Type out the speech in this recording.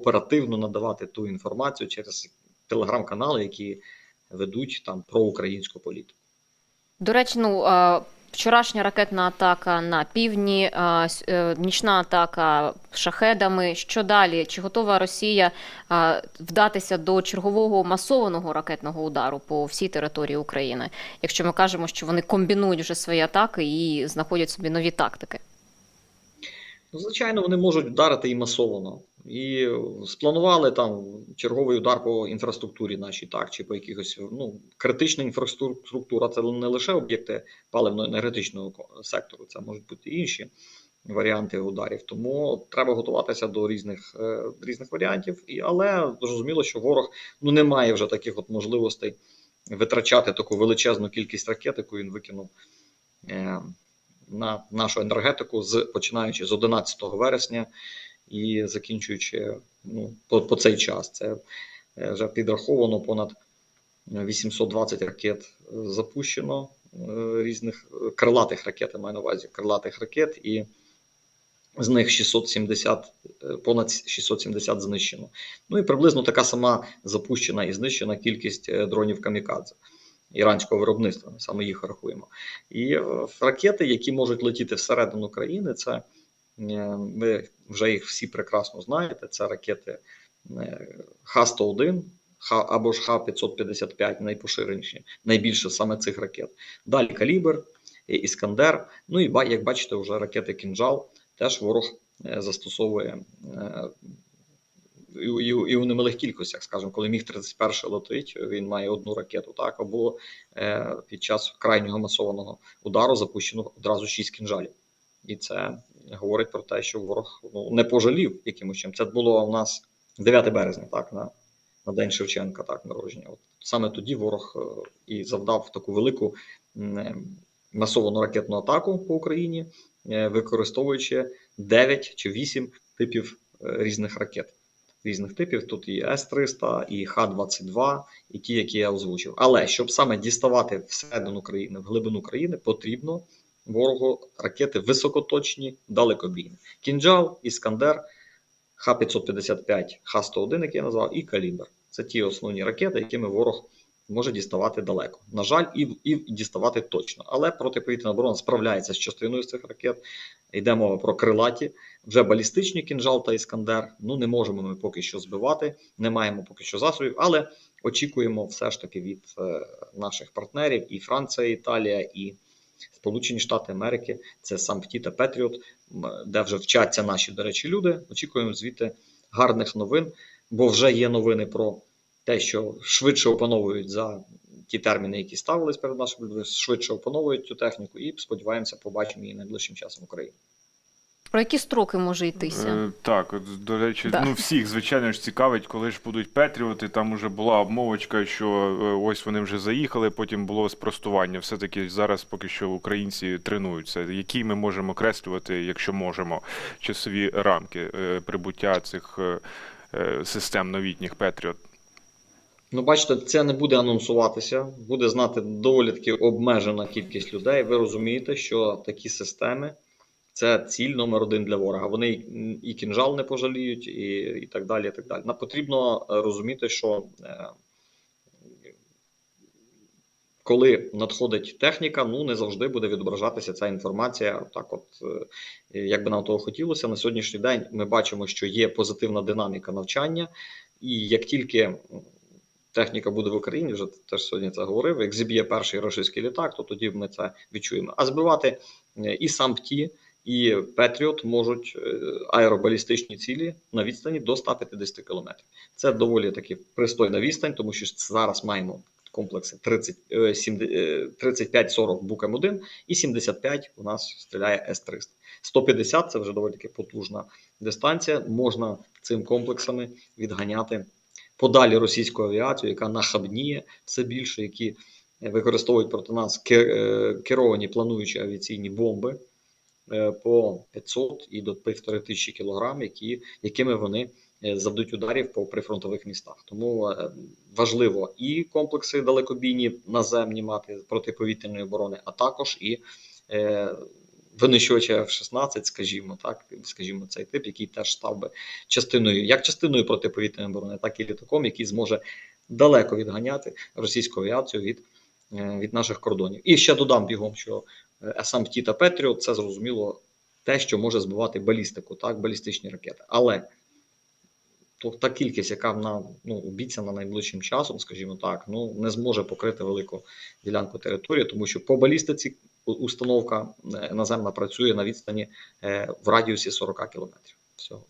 оперативно надавати ту інформацію через телеграм-канали, які ведуть там про українську політику. До речі, ну вчорашня ракетна атака на півдні, е, нічна атака шахедами. Що далі? Чи готова Росія вдатися до чергового масованого ракетного удару по всій території України? Якщо ми кажемо, що вони комбінують вже свої атаки і знаходять собі нові тактики? Ну, звичайно, вони можуть вдарити і масово. І спланували там черговий удар по інфраструктурі нашій, так, чи по якихось ну, критична інфраструктура це не лише об'єкти паливно-енергетичного сектору, це можуть бути інші варіанти ударів. Тому треба готуватися до різних, е, різних варіантів. І, але зрозуміло, що ворог ну, не має вже таких от можливостей витрачати таку величезну кількість ракет, яку він викинув. Е, на нашу енергетику з починаючи з 11 вересня і закінчуючи ну, по, по цей час. Це е, вже підраховано понад 820 ракет е, запущено е, різних крилатих ракет, маю на увазі крилатих ракет, і з них 670, е, понад 670 знищено. Ну і приблизно така сама запущена і знищена кількість дронів камікадзе іранського виробництва. Ми саме їх рахуємо. І ракети, які можуть летіти всередину країни, це ви вже їх всі прекрасно знаєте. Це ракети е, Х-101 Х- або ж Х-555, найпоширеніші, найбільше саме цих ракет. Далі калібр, Іскандер. Ну і як бачите, вже ракети Кінжал теж ворог е, застосовує. І, і, і у немалих кількостях, скажімо, коли міг 31 летить, він має одну ракету, так або е, під час крайнього масованого удару запущено одразу 6 кінжалів. І це говорить про те, що ворог ну, не пожалів якимось чим. Це було у нас 9 березня, так, на, на День Шевченка, так, народження. От саме тоді ворог е, і завдав таку велику е, масовану ракетну атаку по Україні, е, використовуючи 9 чи 8 типів різних ракет. Різних типів тут і С-300, і Х-22, і ті, які я озвучив. Але щоб саме діставати всередину країни, в глибину країни, потрібно ворогу ракети високоточні, далекобійні. Кінджал, Іскандер, Х-555, Х-101, який я назвав, і Калібр. Це ті основні ракети, якими ворог може діставати далеко. На жаль, і, і діставати точно. Але протиповітряна оборона справляється з частиною з цих ракет. Йде мова про крилаті, вже балістичні кінжал та іскандер. Ну не можемо ми поки що збивати, не маємо поки що засобів, але очікуємо все ж таки від е, наших партнерів і Франція, і Італія, і Сполучені Штати Америки. Це сам та Петріот, де вже вчаться наші, до речі, люди. Очікуємо звідти гарних новин, бо вже є новини про те, що швидше опановують за ті терміни, які ставились перед нашими швидше опановують цю техніку, і сподіваємося, побачимо її найближчим часом в Україні. Про які строки може йтися? Е, Так, от, до речі, Да. ну всіх, звичайно ж, цікавить, коли ж будуть Петріоти. Там уже була обмовочка, що е, ось вони вже заїхали, потім було спростування. Все-таки зараз поки що українці тренуються. Які ми можемо креслювати, якщо можемо, часові рамки е, прибуття цих систем новітніх Петріот? Ну, бачите, це не буде анонсуватися, буде знати доволі таки обмежена кількість людей. Ви розумієте, що такі системи це ціль номер один для ворога. Вони і, кінжал не пожаліють, і, і так далі. І так далі. Нам потрібно е, розуміти, що е, коли надходить техніка, ну не завжди буде відображатися ця інформація. Так, от е, як би нам того хотілося, на сьогоднішній день ми бачимо, що є позитивна динаміка навчання, і як тільки техніка буде в Україні, вже теж сьогодні це говорив. Як зіб'є перший російський літак, то тоді ми це відчуємо. А збивати е, і САМПТІ, і Петріот можуть е, аеробалістичні цілі на відстані до 150 кілометрів. Це доволі таки пристойна відстань, тому що зараз маємо комплекси 30, е, 70, е, 35-40 Букем 1 і 75 у нас стріляє С-300. 150 це вже доволі таки потужна дистанція. Можна цим комплексами відганяти подалі російську авіацію, яка нахабніє все більше, які використовують проти нас е, керовані плануючі авіаційні бомби по 500 і до 1500 кілограм, які, якими вони е, завдають ударів по прифронтових містах. Тому е, важливо і комплекси далекобійні наземні мати протиповітряної оборони, а також і е, винищувача F-16, скажімо так, скажімо, цей тип, який теж став би частиною, як частиною протиповітряної оборони, так і літаком, який зможе далеко відганяти російську авіацію від, е, від наших кордонів. І ще додам бігом, що е, SMT та Patriot – це зрозуміло те, що може збивати балістику, так, балістичні ракети. Але то та кількість, яка на ну обіцяна найближчим часом, скажімо так, ну не зможе покрити велику ділянку території, тому що по балістиці установка е, наземна працює на відстані е, в радіусі 40 кілометрів. Всього